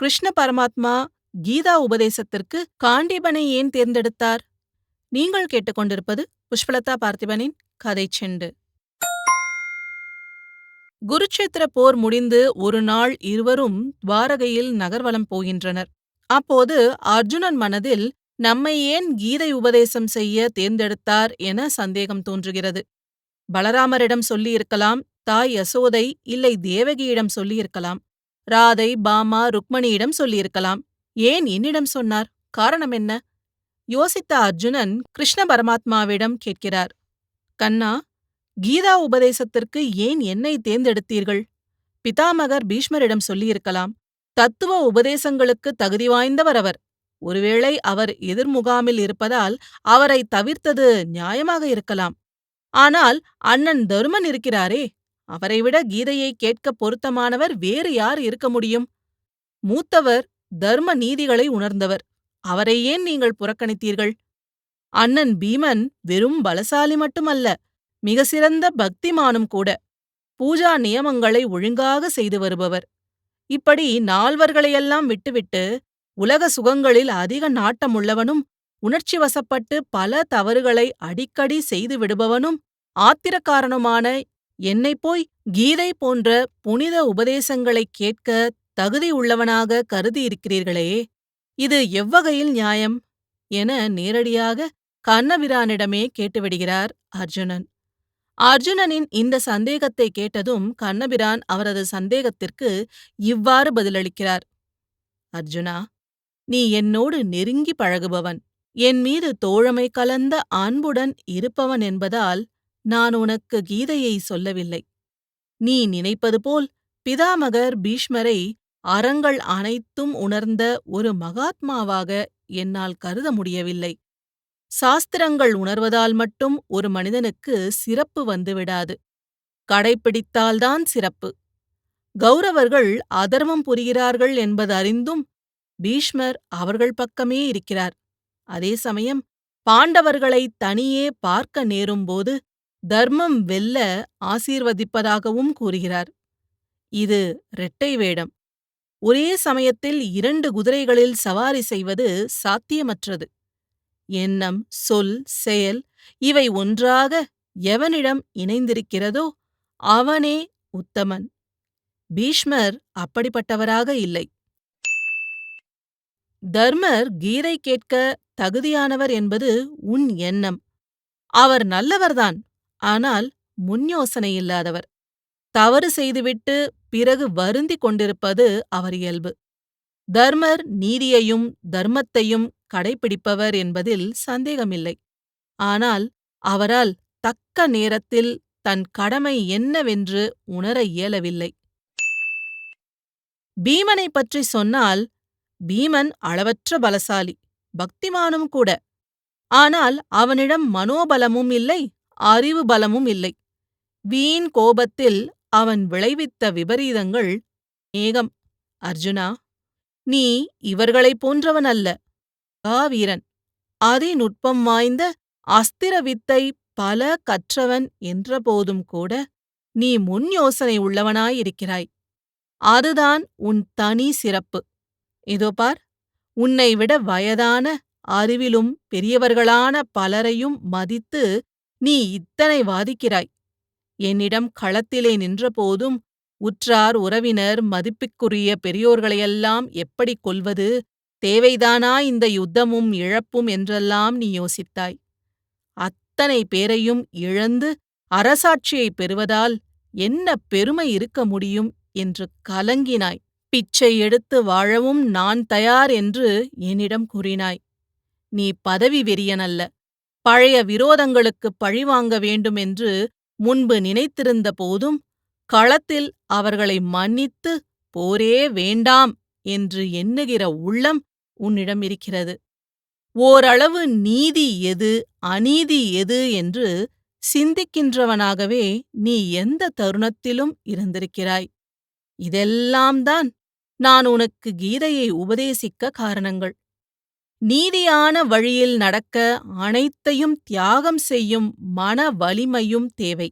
கிருஷ்ண பரமாத்மா கீதா உபதேசத்திற்கு காண்டீபனை ஏன் தேர்ந்தெடுத்தார்? நீங்கள் கேட்டுக்கொண்டிருப்பது புஷ்பலதா பார்த்திபனின் கதை செண்டு. குருட்சேத்திர போர் முடிந்து ஒரு நாள் இருவரும் துவாரகையில் நகர்வலம் போகின்றனர். அப்போது அர்ஜுனன் மனதில் நம்மை ஏன் கீதை உபதேசம் செய்ய தேர்ந்தெடுத்தார் என சந்தேகம் தோன்றுகிறது. பலராமரிடம் சொல்லியிருக்கலாம் தாய் யசோதை இல்லை தேவகியிடம் சொல்லியிருக்கலாம். ராதை பாமா ருக்மணியிடம் சொல்லியிருக்கலாம். ஏன் என்னிடம் சொன்னார்? காரணம் என்ன? யோசித்த அர்ஜுனன் கிருஷ்ண பரமாத்மாவிடம் கேட்கிறார். கண்ணா கீதா உபதேசத்திற்கு ஏன் என்னை தேர்ந்தெடுத்தீர்கள்? பிதாமகர் பீஷ்மரிடம் சொல்லியிருக்கலாம். தத்துவ உபதேசங்களுக்கு தகுதி வாய்ந்தவர் அவர். ஒருவேளை அவர் எதிர்முகாமில் இருப்பதால் அவரை தவிர்த்தது நியாயமாக இருக்கலாம். ஆனால் அண்ணன் தருமன் இருக்கிறாரே அவரைவிட கீதையை கேட்க பொருத்தமானவர் வேறு யார் இருக்க முடியும்? மூத்தவர் தர்ம நீதிகளை உணர்ந்தவர். அவரை ஏன் நீங்கள் புறக்கணித்தீர்கள்? அண்ணன் பீமன் வெறும் பலசாலி மட்டுமல்ல மிக சிறந்த பக்திமானும் கூட. பூஜா நியமங்களை ஒழுங்காக செய்து வருபவர். இப்படி நால்வர்களையெல்லாம் விட்டுவிட்டு உலக சுகங்களில் அதிக நாட்டமுள்ளவனும் உணர்ச்சி வசப்பட்டு பல தவறுகளை அடிக்கடி செய்து விடுபவனும் ஆத்திரக்காரனுமான என்னைப் போய் கீதை போன்ற புனித உபதேசங்களைக் கேட்க தகுதி உள்ளவனாக கருதியிருக்கிறீர்களே இது எவ்வகையில் நியாயம்? என நேரடியாக கண்ணபிரானிடமே கேட்டுவிடுகிறார் அர்ஜுனன். அர்ஜுனனின் இந்த சந்தேகத்தை கேட்டதும் கண்ணபிரான் அவரது சந்தேகத்திற்கு இவ்வாறு பதிலளிக்கிறார். அர்ஜுனா நீ என்னோடு நெருங்கி பழகுபவன். என் மீது தோழமை கலந்த அன்புடன் இருப்பவன் என்பதால் நான் உனக்கு கீதையை சொல்லவில்லை. நீ நினைப்பது போல் பிதாமகர் பீஷ்மரை அறங்கள் அனைத்தும் உணர்ந்த ஒரு மகாத்மாவாக என்னால் கருத முடியவில்லை. சாஸ்திரங்கள் உணர்வதால் மட்டும் ஒரு மனிதனுக்கு சிறப்பு வந்துவிடாது. கடைப்பிடித்தால்தான் சிறப்பு. கௌரவர்கள் அதர்மம் புரிகிறார்கள் என்பதறிந்தும் பீஷ்மர் அவர்கள் பக்கமே இருக்கிறார். அதே சமயம் பாண்டவர்களை தனியே பார்க்க நேரும்போது தர்மம் வெல்ல ஆசீர்வதிப்பதாகவும் கூறுகிறார். இது இரட்டை வேடம். ஒரே சமயத்தில் இரண்டு குதிரைகளில் சவாரி செய்வது சாத்தியமற்றது. எண்ணம் சொல் செயல் இவை ஒன்றாக எவனிடம் இணைந்திருக்கிறதோ அவனே உத்தமன். பீஷ்மர் அப்படிப்பட்டவராக இல்லை. தர்மர் கீதை கேட்க தகுதியானவர் என்பது உன் எண்ணம். அவர் நல்லவர்தான். ஆனால் முன் யோசனை இல்லாதவர். தவறு செய்துவிட்டு பிறகு வருந்தி கொண்டிருப்பது அவர் இயல்பு. தர்மர் நீதியையும் தர்மத்தையும் கடைப்பிடிப்பவர் என்பதில் சந்தேகமில்லை. ஆனால் அவரால் தக்க நேரத்தில் தன் கடமை என்னவென்று உணர இயலவில்லை. பீமனை பற்றி சொன்னால் பீமன் அளவற்ற பலசாலி பக்திமானும் கூட. ஆனால் அவனிடம் மனோபலமும் இல்லை. அறிவு பலமும் இல்லை. வீண் கோபத்தில் அவன் விளைவித்த விபரீதங்கள் ஏகம். அர்ஜுனா நீ இவர்களைப் போன்றவன் அல்ல வீரன். அதிநுட்பம் வாய்ந்த அஸ்திர வித்தை பல கற்றவன் என்றபோதும் கூட நீ முன் யோசனை உள்ளவனாயிருக்கிறாய். அதுதான் உன் தனி சிறப்பு. இதோ பார் உன்னை விட வயதான அறிவிலும் பெரியவர்களான பலரையும் மதித்து நீ இத்தனை வாதிக்கிறாய்? என்னிடம் களத்திலே நின்றபோதும் உற்றார் உறவினர் மதிப்புக்குரிய பெரியோர்களையெல்லாம் எப்படி கொல்வது? தேவைதானா இந்த யுத்தமும் இழப்பும் என்றெல்லாம் நீ யோசித்தாய். அத்தனை பேரையும் இழந்து அரசாட்சியைப் பெறுவதால் என்ன பெருமை இருக்க முடியும்? என்று கலங்கினாய். பிச்சை எடுத்து வாழவும் நான் தயார் என்று என்னிடம் கூறினாய். நீ பதவி வெறியனல்ல. பழைய விரோதங்களுக்குப் பழிவாங்க வேண்டுமென்று முன்பு நினைத்திருந்த போதும் களத்தில் அவர்களை மன்னித்து போரே வேண்டாம் என்று எண்ணுகிற உள்ளம் உன்னிடம் இருக்கிறது. ஓரளவு நீதி எது அநீதி எது என்று சிந்திக்கின்றவனாகவே நீ எந்த தருணத்திலும் இருந்திருக்கிறாய். இதெல்லாம்தான் நான் உனக்கு கீதையை உபதேசிக்க காரணங்கள். நீதியான வழியில் நடக்க அனைத்தையும் தியாகம் செய்யும் மன வலிமையும் தேவை.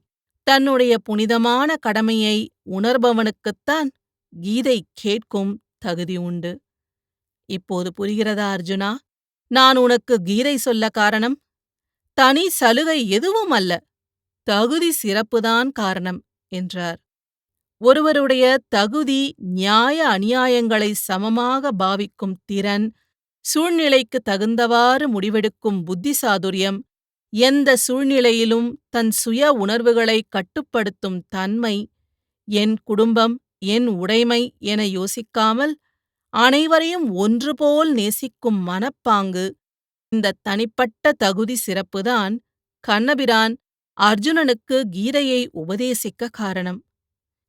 தன்னுடைய புனிதமான கடமையை உணர்பவனுக்குத்தான் கீதை கேட்கும் தகுதி உண்டு. இப்போது புரிகிறதா அர்ஜுனா? நான் உனக்கு கீதை சொல்ல காரணம்? தனி சலுகை எதுவும் அல்ல. தகுதி சிறப்புதான் காரணம் என்றார். ஒருவருடைய தகுதி நியாய அநியாயங்களை சமமாக பாவிக்கும் திறன் சூழ்நிலைக்கு தகுந்தவாறு முடிவெடுக்கும் புத்திசாதுரியம் எந்த சூழ்நிலையிலும் தன் சுய உணர்வுகளை கட்டுப்படுத்தும் தன்மை என் குடும்பம் என் உடைமை என யோசிக்காமல் அனைவரையும் ஒன்றுபோல் நேசிக்கும் மனப்பாங்கு இந்த தனிப்பட்ட தகுதி சிறப்புதான் கண்ணபிரான் அர்ஜுனனுக்கு கீதையை உபதேசிக்க காரணம்.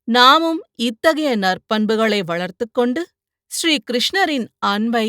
நாமும் இத்தகைய நற்பண்புகளை வளர்த்துக்கொண்டு ஸ்ரீ கிருஷ்ணரின் அன்பை